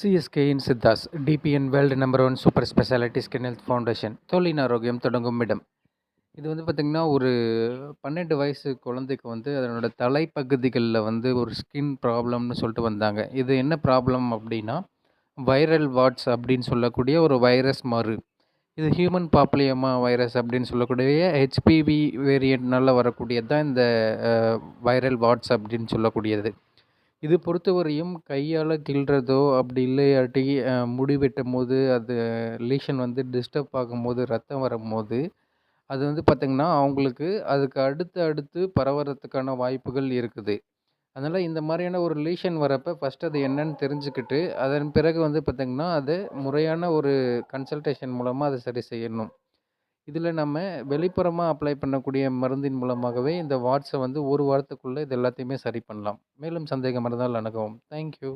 சிஎஸ்கேயின் சித்தாஸ் டிபிஎன் world number one super speciality skin health foundation தோலின் ஆரோக்கியம் தொடங்கும் இடம். இது வந்து பார்த்திங்கன்னா ஒரு பன்னெண்டு வயசு குழந்தைக்கு வந்து அதனோட தலைப்பகுதிகளில் வந்து ஒரு ஸ்கின் ப்ராப்ளம்னு சொல்லிட்டு வந்தாங்க. இது என்ன ப்ராப்ளம் அப்படின்னா வைரல் வாட்ஸ் அப்படின்னு சொல்லக்கூடிய ஒரு வைரஸ் மாறு. இது ஹியூமன் பாப்புலியமா வைரஸ் அப்படின்னு சொல்லக்கூடிய ஹெச்பிவி வேரியண்ட்னால வரக்கூடியது தான் இந்த வைரல் வாட்ஸ் அப்படின்னு சொல்லக்கூடியது. இது பொறுத்தவரையும் கையால் கிள்றதோ அப்படி இல்லையாட்டி முடி வெட்டும்போது அது லீஷன் வந்து டிஸ்டர்ப் ஆகும்போது ரத்தம் வரும்போது அது வந்து பார்த்திங்கன்னா அவங்களுக்கு அதுக்கு அடுத்து அடுத்து பரவறதுக்கான வாய்ப்புகள் இருக்குது. அதனால் இந்த மாதிரியான ஒரு லீஷன் வரப்போ ஃபஸ்ட்டு அது என்னன்னு தெரிஞ்சுக்கிட்டு அதன் பிறகு வந்து பார்த்திங்கன்னா அது முறையான ஒரு கன்சல்டேஷன் மூலமாக அதை சரி செய்யணும். இதில் நம்ம வெளிப்புறமாக அப்ளை பண்ணக்கூடிய மருந்தின் மூலமாகவே இந்த வாட்ஸை வந்து ஒரு வாரத்துக்குள்ளே இது எல்லாத்தையுமே சரி பண்ணலாம். மேலும் சந்தேகம் இருந்தால் அணுகவும். தேங்க்யூ